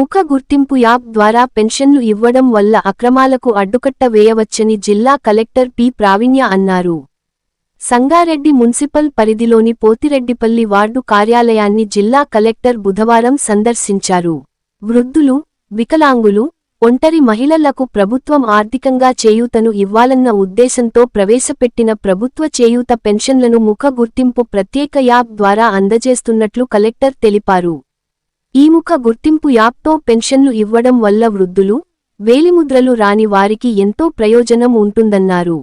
ముఖ గుర్తింపు యాప్ ద్వారా పెన్షన్లు ఇవ్వడం వల్ల అక్రమాలకు అడ్డుకట్ట వేయవచ్చని జిల్లా కలెక్టర్ పి. ప్రావీణ్య అన్నారు. సంగారెడ్డి మున్సిపల్ పరిధిలోని పోతిరెడ్డిపల్లి వార్డు కార్యాలయాన్ని జిల్లా కలెక్టర్ బుధవారం సందర్శించారు. వృద్ధులు వికలాంగులు ఒంటరి మహిళలకు ప్రభుత్వం ఆర్థికంగా చేయూతను ఇవ్వాలన్న ఉద్దేశంతో ప్రవేశపెట్టిన ప్రభుత్వ చేయూత పెన్షన్లను ముఖ గుర్తింపు ప్రత్యేక యాప్ ద్వారా అందజేస్తున్నట్లు కలెక్టర్ తెలిపారు. ఈముఖ గుర్తింపు యాప్తో పెన్షన్లు ఇవ్వడం వల్ల వృద్ధులు వేలిముద్రలు రాని వారికి ఎంతో ప్రయోజనం ఉంటుందన్నారు.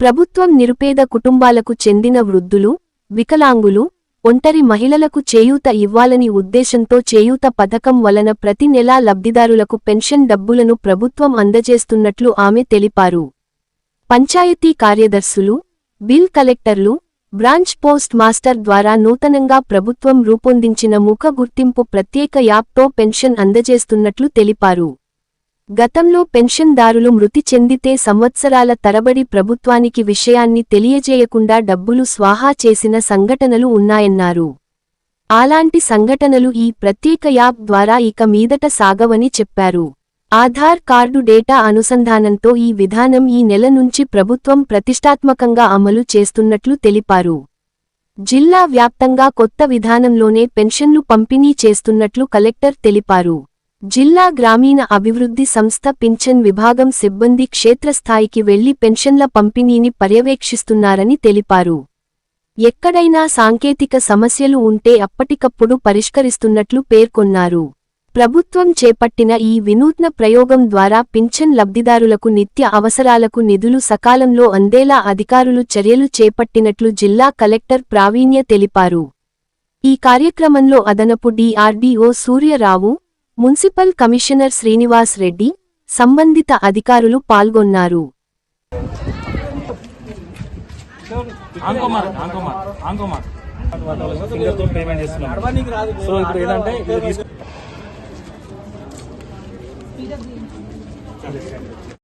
ప్రభుత్వం నిరుపేద కుటుంబాలకు చెందిన వృద్ధులు వికలాంగులు ఒంటరి మహిళలకు చేయూత ఇవ్వాలని ఉద్దేశంతో చేయూత పథకం వలన ప్రతి నెలా లబ్ధిదారులకు పెన్షన్ డబ్బులను ప్రభుత్వం అందజేస్తున్నట్లు ఆమె తెలిపారు. పంచాయతీ కార్యదర్శులు బిల్ కలెక్టర్లు బ్రాంచ్ పోస్ట్ మాస్టర్ ద్వారా నూతనంగా ప్రభుత్వం రూపొందించిన ముఖ గుర్తింపు ప్రత్యేక యాప్తో పెన్షన్ అందజేస్తున్నట్లు తెలిపారు. గతంలో పెన్షన్దారులు మృతి చెందితే సంవత్సరాల తరబడి ప్రభుత్వానికి విషయాన్ని తెలియజేయకుండా డబ్బులు స్వాహా చేసిన సంఘటనలు ఉన్నాయన్నారు. అలాంటి సంఘటనలు ఈ ప్రత్యేక యాప్ ద్వారా ఇక మీదట సాగవని చెప్పారు. ఆధార్ కార్డు డేటా అనుసంధానంతో ఈ విధానం ఈ నెల నుంచి ప్రభుత్వం ప్రతిష్టాత్మకంగా అమలు చేస్తున్నట్లు తెలిపారు. జిల్లా వ్యాప్తంగా కొత్త విధానంలోనే పెన్షన్లు పంపిణీ చేస్తున్నట్లు కలెక్టర్ తెలిపారు. జిల్లా గ్రామీణ అభివృద్ధి సంస్థ పింఛన్ విభాగం సిబ్బంది క్షేత్రస్థాయికి వెళ్ళి పెన్షన్ల పంపిణీని పర్యవేక్షిస్తున్నారని తెలిపారు. ఎక్కడైనా సాంకేతిక సమస్యలు ఉంటే అప్పటికప్పుడు పరిష్కరిస్తున్నట్లు పేర్కొన్నారు. ప్రభుత్వం చేపట్టిన ఈ వినూత్న ప్రయోగం ద్వారా పింఛన్ లబ్ధిదారులకు నిత్య అవసరాలకు నిధులు సకాలంలో అందేలా అధికారులు చర్యలు చేపట్టినట్లు జిల్లా కలెక్టర్ ప్రావీణ్య తెలిపారు. ఈ కార్యక్రమంలో అదనపు DRDO Suryarao municipal commissioner Srinivas Reddy సంబంధిత అధికారులు పాల్గొన్నారు. సో ఇప్పుడు ఏంటంటే Mira bien.